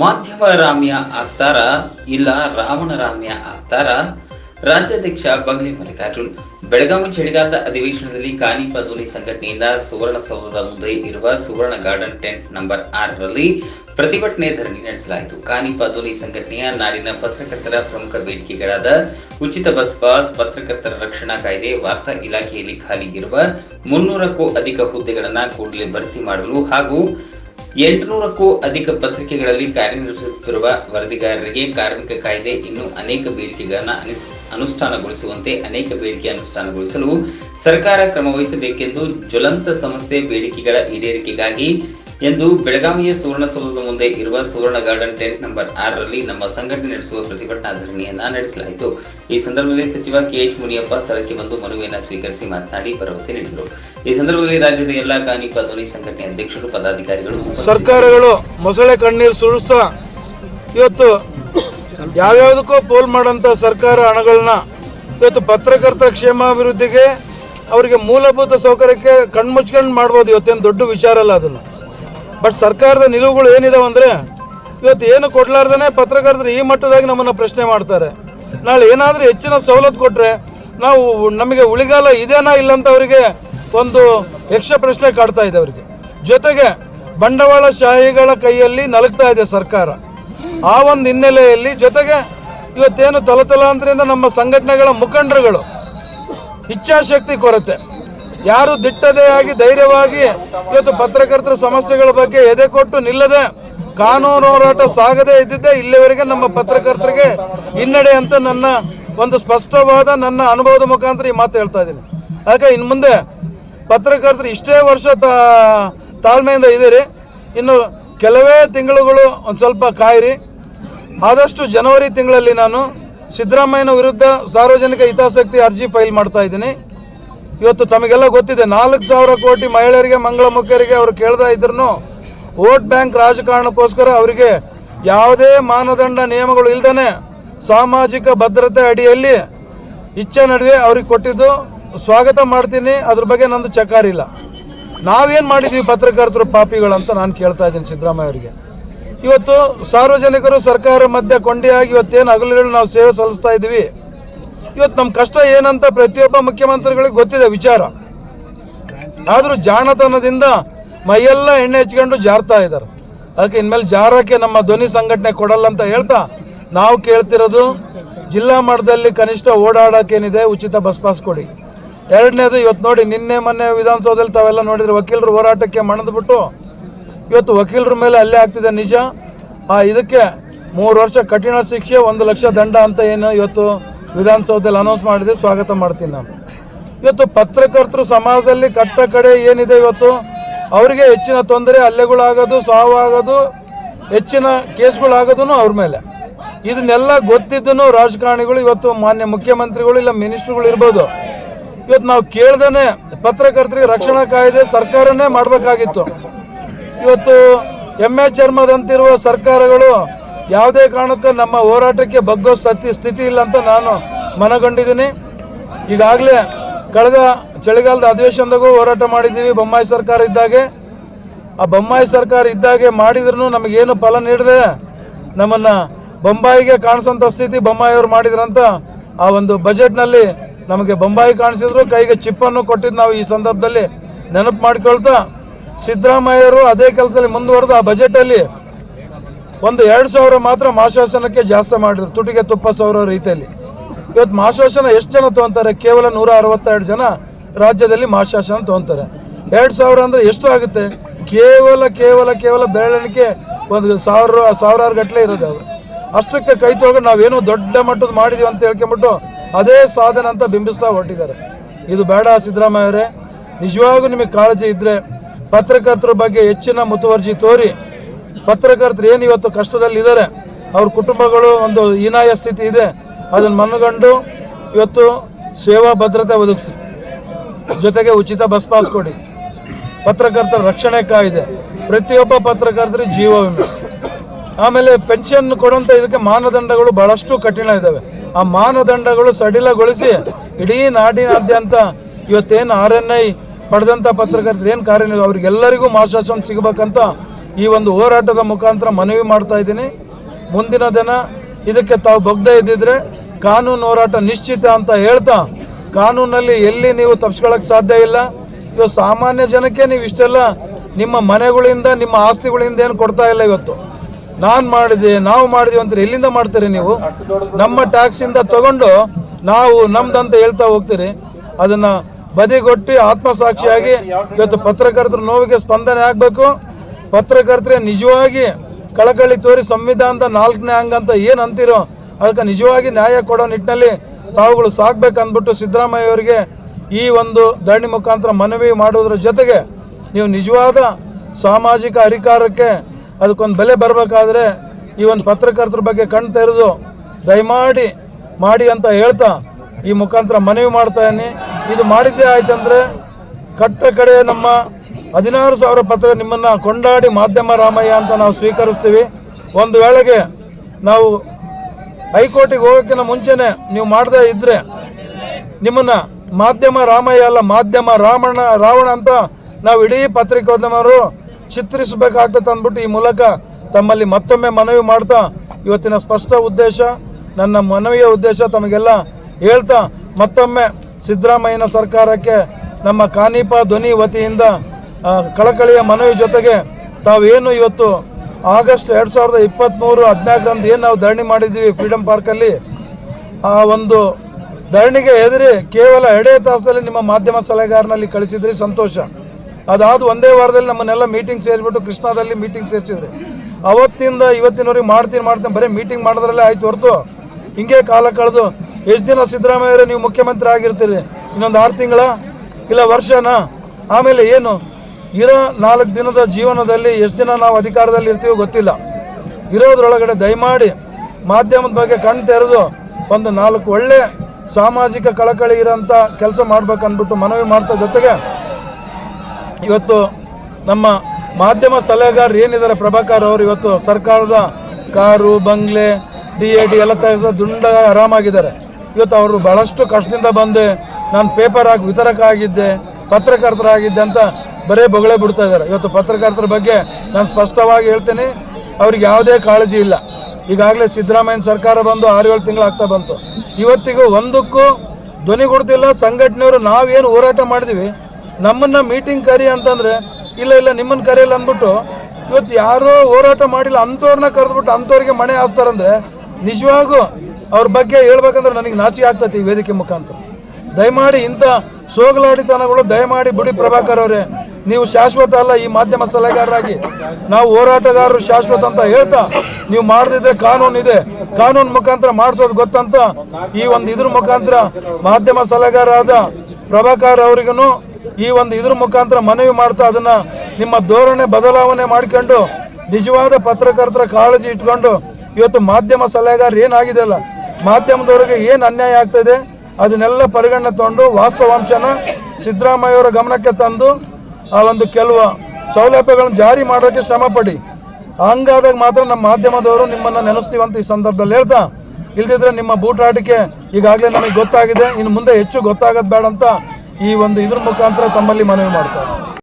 ಮಾಧ್ಯಮ ರಾಮ್ಯ ಆಗ್ತಾರ ಇಲ್ಲ ರಾವಣ ರಾಮ್ಯ ಆಗ್ತಾರ? ರಾಜ್ಯಾಧ್ಯಕ್ಷ ಬಂಗ್ಲಿ ಮಲ್ಲಿಕಾರ್ಜುನ್, ಬೆಳಗಾವಿ ಚಳಿಗಾಲದ ಅಧಿವೇಶನದಲ್ಲಿ ಕಾನಿ ಧ್ವನಿ ಸಂಘಟನೆಯಿಂದ ಸುವರ್ಣಸೌಧದ ಮುಂದೆ ಇರುವ ಸುವರ್ಣ ಗಾರ್ಡನ್ ಟೆಂಟ್ ನಂಬರ್ ಆರರಲ್ಲಿ ಪ್ರತಿಭಟನೆ ಧರಣಿ ನಡೆಸಲಾಯಿತು. ಕಾನಿ ಧ್ವನಿ ಸಂಘಟನೆಯ ನಾಡಿನ ಪತ್ರಕರ್ತರ ಪ್ರಮುಖ ಬೇಡಿಕೆಗಳಾದ ಉಚಿತ ಬಸ್ ಪಾಸ್, ಪತ್ರಕರ್ತರ ರಕ್ಷಣಾ ಕಾಯ್ದೆ, ವಾರ್ತಾ ಇಲಾಖೆಯಲ್ಲಿ ಖಾಲಿಗಿರುವ ಮುನ್ನೂರಕ್ಕೂ ಅಧಿಕ ಹುದ್ದೆಗಳನ್ನು ಕೂಡಲೇ ಭರ್ತಿ ಮಾಡಲು ಹಾಗೂ ಎಂಟುನೂರಕ್ಕೂ ಅಧಿಕ ಪತ್ರಿಕೆಗಳಲ್ಲಿ ಕಾರ್ಯನಿರ್ವಹಿಸುತ್ತಿರುವ ವರದಿಗಾರರಿಗೆ ಕಾರ್ಮಿಕ ಕಾಯ್ದೆ ಇನ್ನು ಅನೇಕ ಬೇಡಿಕೆಗಳನ್ನು ಅನಿಸ್, ಅನುಷ್ಠಾನಗೊಳಿಸುವಂತೆ ಅನೇಕ ಬೇಡಿಕೆ ಅನುಷ್ಠಾನಗೊಳಿಸಲು ಸರ್ಕಾರ ಕ್ರಮವಹಿಸಬೇಕೆಂದು ಜ್ವಲಂತ ಸಮಸ್ಯೆ, ಬೇಡಿಕೆಗಳ ಈಡೇರಿಕೆಗಾಗಿ ಎಂದು ಬೆಳಗಾವಿಯ ಸುವರ್ಣಸೌಧದ ಮುಂದೆ ಇರುವ ಸುವರ್ಣ ಗಾರ್ಡನ್ ಟೆಂಟ್ ನಂಬರ್ ಆರರಲ್ಲಿ ನಮ್ಮ ಸಂಘಟನೆ ನಡೆಸುವ ಪ್ರತಿಭಟನಾ ಧರಣಿಯನ್ನ ನಡೆಸಲಾಯಿತು. ಈ ಸಂದರ್ಭದಲ್ಲಿ ಸಚಿವ ಕೆಎಚ್ ಮುನಿಯಪ್ಪ ಸ್ಥಳಕ್ಕೆ ಬಂದು ಮನವಿಯನ್ನು ಸ್ವೀಕರಿಸಿ ಮಾತನಾಡಿ ಭರವಸೆ ನೀಡಿದರು. ಈ ಸಂದರ್ಭದಲ್ಲಿ ರಾಜ್ಯದ ಎಲ್ಲಾ ಕಾನಿ ಧ್ವನಿ ಸಂಘಟನೆ ಅಧ್ಯಕ್ಷರು, ಪದಾಧಿಕಾರಿಗಳು. ಸರ್ಕಾರಗಳು ಮೊಸಳೆ ಕಣ್ಣೀರು ಸುರಿಸ್ತಾ ಇವತ್ತು ಯಾವ್ಯಾವುದಕ್ಕೂ ಪೋಲ್ ಮಾಡೋಂಥ ಸರ್ಕಾರ ಹಣಗಳನ್ನ ಇವತ್ತು ಪತ್ರಕರ್ತರ ಕ್ಷೇಮಾಭಿವೃದ್ಧಿಗೆ ಅವರಿಗೆ ಮೂಲಭೂತ ಸೌಕರ್ಯಕ್ಕೆ ಕಣ್ಮುಚ್ಕೊಂಡು ಮಾಡ್ಬೋದು. ಇವತ್ತೇನು ದೊಡ್ಡ ವಿಚಾರ ಅಲ್ಲ ಅದನ್ನು. ಬಟ್ ಸರ್ಕಾರದ ನಿಲುವುಗಳು ಏನಿದಾವೆ ಅಂದರೆ, ಇವತ್ತು ಏನು ಕೊಡ್ಲಾರ್ದೇ ಪತ್ರಕರ್ತರು ಈ ಮಟ್ಟದಾಗಿ ನಮ್ಮನ್ನು ಪ್ರಶ್ನೆ ಮಾಡ್ತಾರೆ. ನಾಳೆ ಏನಾದರೂ ಹೆಚ್ಚಿನ ಸವಲತ್ತು ಕೊಟ್ಟರೆ ನಾವು ನಮಗೆ ಉಳಿಗಾಲ ಇದೇನಾ ಇಲ್ಲ ಅಂತ ಅವರಿಗೆ ಒಂದು ಯಕ್ಷ ಪ್ರಶ್ನೆ ಕಾಡ್ತಾ ಇದೆ ಅವರಿಗೆ. ಜೊತೆಗೆ ಬಂಡವಾಳಶಾಹಿಗಳ ಕೈಯಲ್ಲಿ ನಲಗ್ತಾ ಇದೆ ಸರ್ಕಾರ. ಆ ಒಂದು ಹಿನ್ನೆಲೆಯಲ್ಲಿ ಜೊತೆಗೆ ಇವತ್ತೇನು ತಲತಲಾಂತರಿಂದ ನಮ್ಮ ಸಂಘಟನೆಗಳ ಮುಖಂಡರುಗಳು, ಇಚ್ಛಾಶಕ್ತಿ ಕೊರತೆ. ಯಾರು ದಿಟ್ಟದೇ ಆಗಿ ಧೈರ್ಯವಾಗಿ ಇವತ್ತು ಪತ್ರಕರ್ತರ ಸಮಸ್ಯೆಗಳ ಬಗ್ಗೆ ಎದೆ ಕೊಟ್ಟು ನಿಲ್ಲದೆ ಕಾನೂನು ಹೋರಾಟ ಸಾಗದೇ ಇದ್ದಿದ್ದೇ ಇಲ್ಲಿವರೆಗೆ ನಮ್ಮ ಪತ್ರಕರ್ತರಿಗೆ ಹಿನ್ನಡೆ ಅಂತ ನನ್ನ ಒಂದು ಸ್ಪಷ್ಟವಾದ ನನ್ನ ಅನುಭವದ ಮುಖಾಂತರ ಈ ಮಾತು ಹೇಳ್ತಾ ಇದ್ದೀನಿ. ಯಾಕೆ ಇನ್ನು ಮುಂದೆ ಪತ್ರಕರ್ತರು ಇಷ್ಟೇ ವರ್ಷ ತಾಳ್ಮೆಯಿಂದ ಇದ್ದೀರಿ. ಇನ್ನು ಕೆಲವೇ ತಿಂಗಳುಗಳು ಒಂದು ಸ್ವಲ್ಪ ಕಾಯಿರಿ. ಆದಷ್ಟು ಜನವರಿ ತಿಂಗಳಲ್ಲಿ ನಾನು ಸಿದ್ದರಾಮಯ್ಯನ ವಿರುದ್ಧ ಸಾರ್ವಜನಿಕ ಹಿತಾಸಕ್ತಿ ಅರ್ಜಿ ಫೈಲ್ ಮಾಡ್ತಾ ಇದ್ದೀನಿ. ಇವತ್ತು ತಮಗೆಲ್ಲ ಗೊತ್ತಿದೆ, ನಾಲ್ಕು ಸಾವಿರ ಕೋಟಿ ಮಹಿಳೆಯರಿಗೆ, ಮಂಗಳಮುಖಿಯರಿಗೆ ಅವರು ಕೇಳ್ತಾ ಇದ್ರು ವೋಟ್ ಬ್ಯಾಂಕ್ ರಾಜಕಾರಣಕ್ಕೋಸ್ಕರ ಅವರಿಗೆ ಯಾವುದೇ ಮಾನದಂಡ ನಿಯಮಗಳು ಇಲ್ದೇ ಸಾಮಾಜಿಕ ಭದ್ರತೆ ಅಡಿಯಲ್ಲಿ ಇಚ್ಛೆ ನಡುವೆ ಅವ್ರಿಗೆ ಕೊಟ್ಟಿದ್ದು. ಸ್ವಾಗತ ಮಾಡ್ತೀನಿ, ಅದ್ರ ಬಗ್ಗೆ ನಂದು ಚಕಾರಿಲ್ಲ ನಾವೇನು ಮಾಡಿದ್ದೀವಿ ಪತ್ರಕರ್ತರು, ಪಾಪಿಗಳಂತ ನಾನು ಕೇಳ್ತಾ ಇದ್ದೀನಿ ಸಿದ್ದರಾಮಯ್ಯ ಅವರಿಗೆ. ಇವತ್ತು ಸಾರ್ವಜನಿಕರು ಸರ್ಕಾರ ಮಧ್ಯೆ ಕೊಂಡಿಯಾಗಿ ಇವತ್ತೇನು ಹಗಲುಗಳು ನಾವು ಸೇವೆ ಸಲ್ಲಿಸ್ತಾ ಇದ್ದೀವಿ. ಇವತ್ತು ನಮ್ಮ ಕಷ್ಟ ಏನಂತ ಪ್ರತಿಯೊಬ್ಬ ಮುಖ್ಯಮಂತ್ರಿಗಳಿಗೆ ಗೊತ್ತಿದೆ ವಿಚಾರ. ಆದರೂ ಜಾಣತನದಿಂದ ಮೈಯೆಲ್ಲ ಎಣ್ಣೆ ಹಚ್ಕೊಂಡು ಜಾರ್ತಾ ಇದ್ದಾರೆ. ಅದಕ್ಕೆ ಇನ್ಮೇಲೆ ಜಾರಕ್ಕೆ ನಮ್ಮ ಧ್ವನಿ ಸಂಘಟನೆ ಕೊಡಲ್ಲ ಅಂತ ಹೇಳ್ತಾ ನಾವು ಕೇಳ್ತಿರೋದು ಜಿಲ್ಲಾ ಮಟ್ಟದಲ್ಲಿ ಕನಿಷ್ಠ ಓಡಾಡೋಕ್ಕೇನಿದೆ ಉಚಿತ ಬಸ್ ಪಾಸ್ ಕೊಡಿ. ಎರಡನೇದು ಇವತ್ತು ನೋಡಿ ನಿನ್ನೆ ಮೊನ್ನೆ ವಿಧಾನಸೌಧದಲ್ಲಿ ತಾವೆಲ್ಲ ನೋಡಿದ್ರೆ ವಕೀಲರು ಹೋರಾಟಕ್ಕೆ ಮಣದ್ಬಿಟ್ಟು ಇವತ್ತು ವಕೀಲರ ಮೇಲೆ ಅಲ್ಲೇ ಆಗ್ತಿದೆ ನಿಜ. ಆ, ಇದಕ್ಕೆ ಮೂರು ವರ್ಷ ಕಠಿಣ ಶಿಕ್ಷೆ, ಒಂದು ಲಕ್ಷ ದಂಡ ಅಂತ ಏನು ಇವತ್ತು ವಿಧಾನಸೌಧದಲ್ಲಿ ಅನೌನ್ಸ್ ಮಾಡಿದೆ ಸ್ವಾಗತ ಮಾಡ್ತೀನಿ ನಾನು. ಇವತ್ತು ಪತ್ರಕರ್ತರು ಸಮಾಜದಲ್ಲಿ ಕಟ್ಟ ಕಡೆ ಏನಿದೆ ಇವತ್ತು? ಅವರಿಗೆ ಹೆಚ್ಚಿನ ತೊಂದರೆ, ಹಲ್ಲೆಗಳಾಗೋದು, ಸಾವಾಗೋದು, ಹೆಚ್ಚಿನ ಕೇಸ್ಗಳಾಗೋದು ಅವ್ರ ಮೇಲೆ. ಇದನ್ನೆಲ್ಲ ಗೊತ್ತಿದ್ದನು ರಾಜಕಾರಣಿಗಳು, ಇವತ್ತು ಮಾನ್ಯ ಮುಖ್ಯಮಂತ್ರಿಗಳು ಇಲ್ಲ ಮಿನಿಸ್ಟ್ರುಗಳು ಇರ್ಬೋದು. ಇವತ್ತು ನಾವು ಕೇಳ್ದೇ ಪತ್ರಕರ್ತರಿಗೆ ರಕ್ಷಣಾ ಕಾಯ್ದೆ ಸರ್ಕಾರನೇ ಮಾಡಬೇಕಾಗಿತ್ತು. ಇವತ್ತು ಎಮ್ಮೆ ಚರ್ಮದಂತಿರುವ ಸರ್ಕಾರಗಳು ಯಾವುದೇ ಕಾರಣಕ್ಕೂ ನಮ್ಮ ಹೋರಾಟಕ್ಕೆ ಬಗ್ಗೋ ಸ್ಥಿತಿ ಸ್ಥಿತಿ ಇಲ್ಲ ಅಂತ ನಾನು ಮನಗೊಂಡಿದ್ದೀನಿ. ಈಗಾಗಲೇ ಕಳೆದ ಚಳಿಗಾಲದ ಅಧಿವೇಶನದಾಗೂ ಹೋರಾಟ ಮಾಡಿದ್ದೀವಿ, ಬೊಮ್ಮಾಯಿ ಸರ್ಕಾರ ಇದ್ದಾಗೆ. ಆ ಬೊಮ್ಮಾಯಿ ಸರ್ಕಾರ ಇದ್ದಾಗೆ ಮಾಡಿದ್ರು ನಮಗೇನು ಫಲ ನೀಡದೆ ನಮ್ಮನ್ನು ಬೊಂಬಾಯಿಗೆ ಕಾಣಿಸೋಂಥ ಸ್ಥಿತಿ ಬೊಮ್ಮಾಯಿಯವರು ಮಾಡಿದ್ರಂತ ಆ ಒಂದು ಬಜೆಟ್ನಲ್ಲಿ ನಮಗೆ ಬೊಂಬಾಯಿ ಕಾಣಿಸಿದ್ರು, ಕೈಗೆ ಚಿಪ್ಪನ್ನು ಕೊಟ್ಟಿದ್ದು ನಾವು ಈ ಸಂದರ್ಭದಲ್ಲಿ ನೆನಪು ಮಾಡ್ಕೊಳ್ತಾ ಸಿದ್ದರಾಮಯ್ಯರು ಅದೇ ಕೆಲಸದಲ್ಲಿ ಮುಂದುವರೆದು ಆ ಬಜೆಟಲ್ಲಿ ಒಂದು ಎರಡು ಸಾವಿರ ಮಾತ್ರ ಮಾಶಾಸನಕ್ಕೆ ಜಾಸ್ತಿ ಮಾಡಿದ್ರು. ತುಟಿಗೆ ತುಪ್ಪ ಸಾವಿರ ರೀತಿಯಲ್ಲಿ. ಇವತ್ತು ಮಾಶಾಸನ ಎಷ್ಟು ಜನ ತೊಗೊತಾರೆ? ಕೇವಲ ನೂರ ಅರವತ್ತೆರಡು ಜನ ರಾಜ್ಯದಲ್ಲಿ ಮಾಶಾಸನ ತೊಗೊತಾರೆ. ಎರಡು ಸಾವಿರ ಅಂದರೆ ಎಷ್ಟು ಆಗುತ್ತೆ? ಕೇವಲ ಕೇವಲ ಕೇವಲ ಬೆರಳಿಕೆ ಒಂದು ಸಾವಿರ, ಸಾವಿರಾರು ಗಟ್ಟಲೆ ಇರೋದು ಅವರು ಅಷ್ಟಕ್ಕೆ ಕೈ ತೊಗೊಂಡು ನಾವೇನೋ ದೊಡ್ಡ ಮಟ್ಟದ ಮಾಡಿದೀವಿ ಅಂತ ಹೇಳ್ಕೊಂಬಿಟ್ಟು ಅದೇ ಸಾಧನ ಅಂತ ಬಿಂಬಿಸ್ತಾ ಹೊರಟಿದ್ದಾರೆ. ಇದು ಬೇಡ ಸಿದ್ದರಾಮಯ್ಯವರೇ. ನಿಜವಾಗೂ ನಿಮಗೆ ಕಾಳಜಿ ಇದ್ದರೆ ಪತ್ರಕರ್ತರ ಬಗ್ಗೆ ಹೆಚ್ಚಿನ ಮುತುವರ್ಜಿ ತೋರಿ ಪತ್ರಕರ್ತರು ಏನು ಇವತ್ತು ಕಷ್ಟದಲ್ಲಿ ಇದ್ದಾರೆ ಅವ್ರ ಕುಟುಂಬಗಳು ಒಂದು ಹೀನಾಯ ಸ್ಥಿತಿ ಇದೆ. ಅದನ್ನು ಮನಗಂಡು ಇವತ್ತು ಸೇವಾ ಭದ್ರತೆ ಒದಗಿಸಿ. ಜೊತೆಗೆ ಉಚಿತ ಬಸ್ ಪಾಸ್ ಕೊಡಿ. ಪತ್ರಕರ್ತರ ರಕ್ಷಣೆ ಕಾಯಿದೆ. ಪ್ರತಿಯೊಬ್ಬ ಪತ್ರಕರ್ತರಿಗೆ ಜೀವ ವಿಮೆ. ಆಮೇಲೆ ಪೆನ್ಷನ್ ಕೊಡುವಂಥ ಇದಕ್ಕೆ ಮಾನದಂಡಗಳು ಬಹಳಷ್ಟು ಕಠಿಣ ಇದ್ದಾವೆ ಆ ಮಾನದಂಡಗಳು ಸಡಿಲಗೊಳಿಸಿ ಇಡೀ ನಾಡಿನಾದ್ಯಂತ ಇವತ್ತೇನು ಆರ್ ಎನ್ ಐ ಪಡೆದಂಥ ಪತ್ರಕರ್ತರು ಏನು ಕಾರ್ಯ ಅವ್ರಿಗೆಲ್ಲರಿಗೂ ಮಾರ್ಗದರ್ಶನ ಸಿಗಬೇಕಂತ ಈ ಒಂದು ಹೋರಾಟದ ಮುಖಾಂತರ ಮನವಿ ಮಾಡ್ತಾ ಇದ್ದೀನಿ. ಮುಂದಿನ ದಿನ ಇದಕ್ಕೆ ತಾವು ಬಗ್ದೇ ಇದ್ದಿದ್ರೆ ಕಾನೂನು ಹೋರಾಟ ನಿಶ್ಚಿತ ಅಂತ ಹೇಳ್ತಾ ಕಾನೂನಲ್ಲಿ ಎಲ್ಲಿ ನೀವು ತಪ್ಪಿಸ್ಕೊಳ್ಳೋಕೆ ಸಾಧ್ಯ ಇಲ್ಲ. ಇವತ್ತು ಸಾಮಾನ್ಯ ಜನಕ್ಕೆ ನೀವು ಇಷ್ಟೆಲ್ಲ ನಿಮ್ಮ ಮನೆಗಳಿಂದ, ನಿಮ್ಮ ಆಸ್ತಿಗಳಿಂದ ಏನು ಕೊಡ್ತಾ ಇಲ್ಲ ಇವತ್ತು. ನಾನು ಮಾಡಿದೆ, ನಾವು ಮಾಡಿದ್ವಿ ಅಂತ ಎಲ್ಲಿಂದ ಮಾಡ್ತೀರಿ ನೀವು? ನಮ್ಮ ಟ್ಯಾಕ್ಸಿಂದ ತಗೊಂಡು ನಾವು ನಮ್ದಂತ ಹೇಳ್ತಾ ಹೋಗ್ತೀರಿ. ಅದನ್ನ ಬದಿಗೊಟ್ಟಿ ಆತ್ಮಸಾಕ್ಷಿಯಾಗಿ ಇವತ್ತು ಪತ್ರಕರ್ತರ ನೋವಿಗೆ ಸ್ಪಂದನೆ ಆಗಬೇಕು. ಪತ್ರಕರ್ತರೆ ನಿಜವಾಗಿ ಕಳಕಳಿ ತೋರಿ ಸಂವಿಧಾನದ ನಾಲ್ಕನೇ ಅಂಗ ಅಂತ ಏನು ಅಂತೀರೋ ಅದಕ್ಕೆ ನಿಜವಾಗಿ ನ್ಯಾಯ ಕೊಡೋ ನಿಟ್ಟಿನಲ್ಲಿ ತಾವುಗಳು ಸಾಕ್ಬೇಕಂದ್ಬಿಟ್ಟು ಸಿದ್ದರಾಮಯ್ಯ ಅವರಿಗೆ ಈ ಒಂದು ಧರಣಿ ಮುಖಾಂತರ ಮನವಿ ಮಾಡುವುದರ ಜೊತೆಗೆ ನೀವು ನಿಜವಾದ ಸಾಮಾಜಿಕ ಅಧಿಕಾರಕ್ಕೆ ಅದಕ್ಕೊಂದು ಬೆಲೆ ಬರಬೇಕಾದ್ರೆ ಈ ಒಂದು ಪತ್ರಕರ್ತರ ಬಗ್ಗೆ ಕಣ್ ತೆರೆದು ದಯಮಾಡಿ ಮಾಡಿ ಅಂತ ಹೇಳ್ತಾ ಈ ಮುಖಾಂತರ ಮನವಿ ಮಾಡ್ತಾ ಇದ್ದೀನಿ. ಇದು ಮಾಡಿದ್ದೇ ಆಯ್ತಂದ್ರೆ ಕಟ್ಟ ಕಡೆ ನಮ್ಮ ಹದಿನಾರು ಸಾವಿರ ಪತ್ರ ನಿಮ್ಮನ್ನು ಕೊಂಡಾಡಿ ಮಾಧ್ಯಮ ರಾಮಯ್ಯ ಅಂತ ನಾವು ಸ್ವೀಕರಿಸ್ತೀವಿ. ಒಂದು ವೇಳೆಗೆ ನಾವು ಹೈಕೋರ್ಟಿಗೆ ಹೋಗೋಕ್ಕಿಂತ ಮುಂಚೆನೆ ನೀವು ಮಾಡದೇ ಇದ್ದರೆ ನಿಮ್ಮನ್ನ ಮಾಧ್ಯಮ ರಾಮಯ್ಯ ಅಲ್ಲ, ಮಾಧ್ಯಮ ರಾಮಣ್ಣ, ರಾವಣ ಅಂತ ನಾವು ಇಡೀ ಪತ್ರಿಕೋದ್ಯಮರು ಚಿತ್ರಿಸಬೇಕಾಗ್ತದೆ ಅಂದ್ಬಿಟ್ಟು ಈ ಮೂಲಕ ತಮ್ಮಲ್ಲಿ ಮತ್ತೊಮ್ಮೆ ಮನವಿ ಮಾಡ್ತಾ ಇವತ್ತಿನ ಸ್ಪಷ್ಟ ಉದ್ದೇಶ, ನನ್ನ ಮನವಿಯ ಉದ್ದೇಶ ತಮಗೆಲ್ಲ ಹೇಳ್ತಾ ಮತ್ತೊಮ್ಮೆ ಸಿದ್ದರಾಮಯ್ಯನ ಸರ್ಕಾರಕ್ಕೆ ನಮ್ಮ ಕಾನೀಪ ಧ್ವನಿ ವತಿಯಿಂದ ಕಳಕಳಿಯ ಮನವಿ ಜೊತೆಗೆ ತಾವೇನು ಇವತ್ತು ಆಗಸ್ಟ್ ಎರಡು ಸಾವಿರದ ಇಪ್ಪತ್ತ್ಮೂರು ಹದಿನಾಲ್ಕರಂದು ಏನು ನಾವು ಧರಣಿ ಮಾಡಿದ್ದೀವಿ ಫ್ರೀಡಮ್ ಪಾರ್ಕಲ್ಲಿ? ಆ ಒಂದು ಧರಣಿಗೆ ಹೆದರಿ ಕೇವಲ ಎರಡೇ ತಾಸಲ್ಲಿ ನಿಮ್ಮ ಮಾಧ್ಯಮ ಸಲಹೆಗಾರನಲ್ಲಿ ಕಳಿಸಿದ್ರಿ ಸಂತೋಷ. ಅದಾದ ಒಂದೇ ವಾರದಲ್ಲಿ ನಮ್ಮನ್ನೆಲ್ಲ ಮೀಟಿಂಗ್ ಸೇರಿಬಿಟ್ಟು ಕೃಷ್ಣಾದಲ್ಲಿ ಮೀಟಿಂಗ್ ಸೇರಿಸಿದ್ರಿ. ಅವತ್ತಿಂದ ಇವತ್ತಿನವರೆಗೆ ಮಾಡ್ತೀನಿ ಮಾಡ್ತೀನಿ ಬರೀ ಮೀಟಿಂಗ್ ಮಾಡೋದ್ರಲ್ಲೇ ಆಯ್ತು ಹೊರತು. ಹಿಂಗೆ ಕಾಲ ಕಳೆದು ಎಷ್ಟು ದಿನ ಸಿದ್ದರಾಮಯ್ಯರೇ ನೀವು ಮುಖ್ಯಮಂತ್ರಿ ಆಗಿರ್ತೀರಿ? ಇನ್ನೊಂದು ಆರು ತಿಂಗಳ? ಇಲ್ಲ ವರ್ಷನಾ? ಆಮೇಲೆ ಏನು? ಇರೋ ನಾಲ್ಕು ದಿನದ ಜೀವನದಲ್ಲಿ ಎಷ್ಟು ದಿನ ನಾವು ಅಧಿಕಾರದಲ್ಲಿ ಇರ್ತೀವೋ ಗೊತ್ತಿಲ್ಲ. ಇರೋದ್ರೊಳಗಡೆ ದಯಮಾಡಿ ಮಾಧ್ಯಮದ ಬಗ್ಗೆ ಕಣ್ ತೆರೆದು ಒಂದು ನಾಲ್ಕು ಒಳ್ಳೆ ಸಾಮಾಜಿಕ ಕಳಕಳಿ ಇರೋಂಥ ಕೆಲಸ ಮಾಡ್ಬೇಕನ್ಬಿಟ್ಟು ಮನವಿ ಮಾಡ್ತಾ ಜೊತೆಗೆ ಇವತ್ತು ನಮ್ಮ ಮಾಧ್ಯಮ ಸಲಹೆಗಾರರು ಏನಿದ್ದಾರೆ, ಪ್ರಭಾಕರ್ ಅವರು ಇವತ್ತು ಸರ್ಕಾರದ car, Bangle, D A D ಎಲ್ಲ ತಯಾರಿಸ ದುಂಡ ಆರಾಮಾಗಿದ್ದಾರೆ. ಇವತ್ತು ಅವರು ಭಾಳಷ್ಟು ಕಷ್ಟದಿಂದ ಬಂದೆ ನಾನು ಪೇಪರ್ ಹಾಕಿ ವಿತರಕ ಆಗಿದ್ದೆ. ಪತ್ರಕರ್ತರಾಗಿದ್ದೆ ಅಂತ ಬರೇ ಬೊಗಳೆ ಬಿಡ್ತಾ ಇದ್ದಾರೆ. ಇವತ್ತು ಪತ್ರಕರ್ತರ ಬಗ್ಗೆ ನಾನು ಸ್ಪಷ್ಟವಾಗಿ ಹೇಳ್ತೇನೆ, ಅವ್ರಿಗೆ ಯಾವುದೇ ಕಾಳಜಿ ಇಲ್ಲ. ಈಗಾಗಲೇ ಸಿದ್ದರಾಮಯ್ಯ ಸರ್ಕಾರ ಬಂದು ಆರು ಏಳು ತಿಂಗಳು ಆಗ್ತಾ ಬಂತು. ಇವತ್ತಿಗೂ ಒಂದಕ್ಕೂ ಧ್ವನಿ ಕೊಡ್ತಿಲ್ಲ, ಸಂಘಟನೆಯವರು ನಾವೇನು ಹೋರಾಟ ಮಾಡಿದ್ವಿ. ನಮ್ಮನ್ನ ಮೀಟಿಂಗ್ ಕರಿ ಅಂತಂದ್ರೆ, ಇಲ್ಲ ಇಲ್ಲ, ನಿಮ್ಮನ್ನ ಕರೆಯಲ್ಲ ಅಂದ್ಬಿಟ್ಟು ಇವತ್ತು ಯಾರೋ ಹೋರಾಟ ಮಾಡಿಲ್ಲ. ಅಂಥವ್ರನ್ನ ಕರೆದ್ಬಿಟ್ಟು ಅಂಥವ್ರಿಗೆ ಮಣೆ ಹಾಸ್ತಾರಂದ್ರೆ ನಿಜವಾಗೂ ಅವ್ರ ಬಗ್ಗೆ ಹೇಳ್ಬೇಕಂದ್ರೆ ನನಗೆ ನಾಚಿಕೆ ಆಗ್ತೈತಿ ಈ ವೇದಿಕೆ ಮುಖಾಂತರ. ದಯಮಾಡಿ ಇಂಥ ಸೋಗಲಾಡಿತನಗಳು ದಯಮಾಡಿ ಬಿಡಿ ಪ್ರಭಾಕರ್ ಅವರೇ. ನೀವು ಶಾಶ್ವತ ಅಲ್ಲ, ಈ ಮಾಧ್ಯಮ ಸಲಹೆಗಾರರಾಗಿ. ನಾವು ಹೋರಾಟಗಾರರು ಶಾಶ್ವತ ಅಂತ ಹೇಳ್ತಾ, ನೀವು ಮಾಡದಿದ್ರೆ ಕಾನೂನು ಇದೆ. ಕಾನೂನು ಮುಖಾಂತರ ಮಾಡಿಸೋದು ಗೊತ್ತಂತ ಈ ಒಂದು ಇದ್ರ ಮುಖಾಂತರ ಮಾಧ್ಯಮ ಸಲಹೆಗಾರರಾದ ಪ್ರಭಾಕರ್ ಅವರಿಗೂ ಈ ಒಂದು ಇದ್ರ ಮುಖಾಂತರ ಮನವಿ ಮಾಡ್ತಾ ಅದನ್ನ ನಿಮ್ಮ ಧೋರಣೆ ಬದಲಾವಣೆ ಮಾಡ್ಕೊಂಡು, ನಿಜವಾದ ಪತ್ರಕರ್ತರ ಕಾಳಜಿ ಇಟ್ಕೊಂಡು, ಇವತ್ತು ಮಾಧ್ಯಮ ಸಲಹೆಗಾರ ಏನಾಗಿದೆಯಲ್ಲ ಮಾಧ್ಯಮದವರಿಗೆ ಏನು ಅನ್ಯಾಯ ಆಗ್ತದೆ ಅದನ್ನೆಲ್ಲ ಪರಿಗಣನೆ ತಗೊಂಡು ವಾಸ್ತವಾಂಶನ ಸಿದ್ದರಾಮಯ್ಯ ಅವರ ಗಮನಕ್ಕೆ ತಂದು ಆ ಒಂದು ಕೆಲವು ಸೌಲಭ್ಯಗಳನ್ನು ಜಾರಿ ಮಾಡೋಕ್ಕೆ ಶ್ರಮ ಪಡಿ. ಹಂಗಾದಾಗ ಮಾತ್ರ ನಮ್ಮ ಮಾಧ್ಯಮದವರು ನಿಮ್ಮನ್ನು ನೆನೆಸ್ತೀವಿ ಅಂತ ಈ ಸಂದರ್ಭದಲ್ಲಿ ಹೇಳ್ತಾ, ಇಲ್ದಿದ್ರೆ ನಿಮ್ಮ ಬೂಟಾಟಿಕೆ ಈಗಾಗಲೇ ನಮಗೆ ಗೊತ್ತಾಗಿದೆ, ಇನ್ನು ಮುಂದೆ ಹೆಚ್ಚು ಗೊತ್ತಾಗೋದು ಬೇಡ ಅಂತ ಈ ಒಂದು ಇದ್ರ ಮುಖಾಂತರ ತಮ್ಮಲ್ಲಿ ಮನವಿ ಮಾಡ್ತಾರೆ